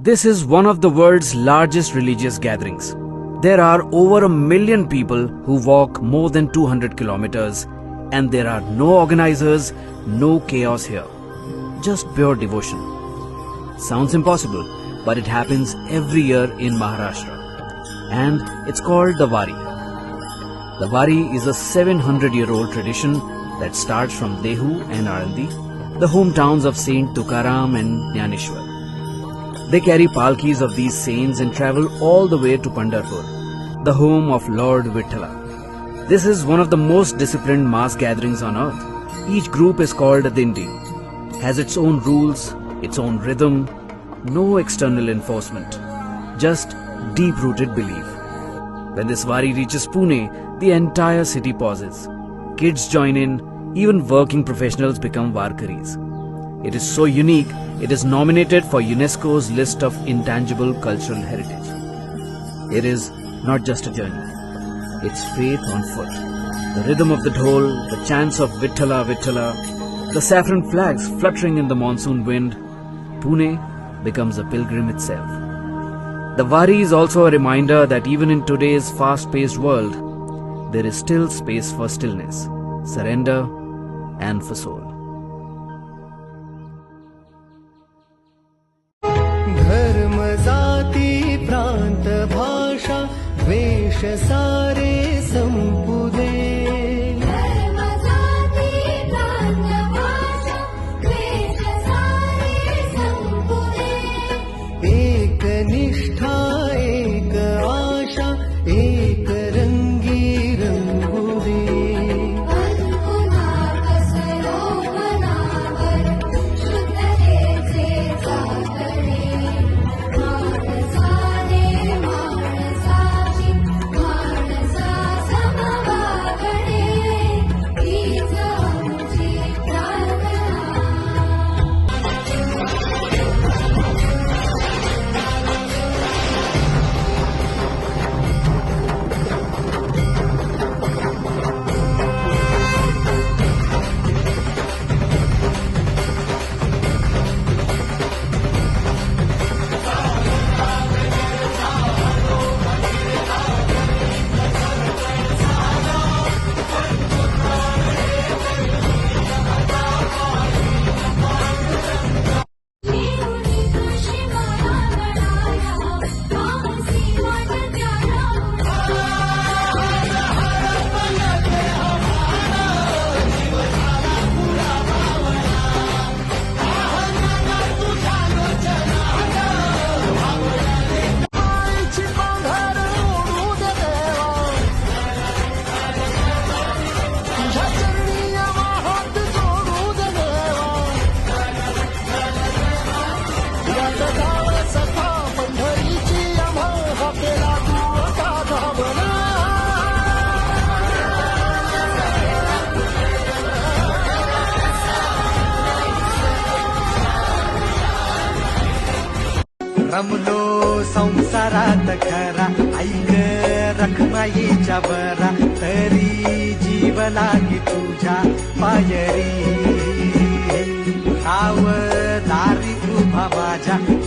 This is one of the world's largest religious gatherings. There are over a million people who walk more than 200 kilometers, and there are no organizers, no chaos here. Just pure devotion. Sounds impossible, but it happens every year in Maharashtra. And it's called the Wari. The Wari is a 700 year old tradition that starts from Dehu and Arandi, the hometowns of Saint Tukaram and Jnaneshwar. They carry palkis of these saints and travel all the way to Pandharpur, the home of Lord Vithala. This is one of the most disciplined mass gatherings on earth. Each group is called a Dindi, has its own rules, its own rhythm, no external enforcement, just deep rooted belief. When this Wari reaches Pune, the entire city pauses. Kids join in, even working professionals become Warkaris. It is so unique, it is nominated for UNESCO's list of intangible cultural heritage. It is not just a journey, it's faith on foot. The rhythm of the dhol, the chants of Vithala Vithala, the saffron flags fluttering in the monsoon wind, Pune becomes a pilgrim itself. The Wari is also a reminder that even in today's fast paced world, there is still space for stillness, surrender, and for soul. सारे सम्पू रमलो संसारात खरा. ऐक रखमाईच्या बरा तरी जीव लागी तुझ्या पायरी. सावदारी उभा माझ्या.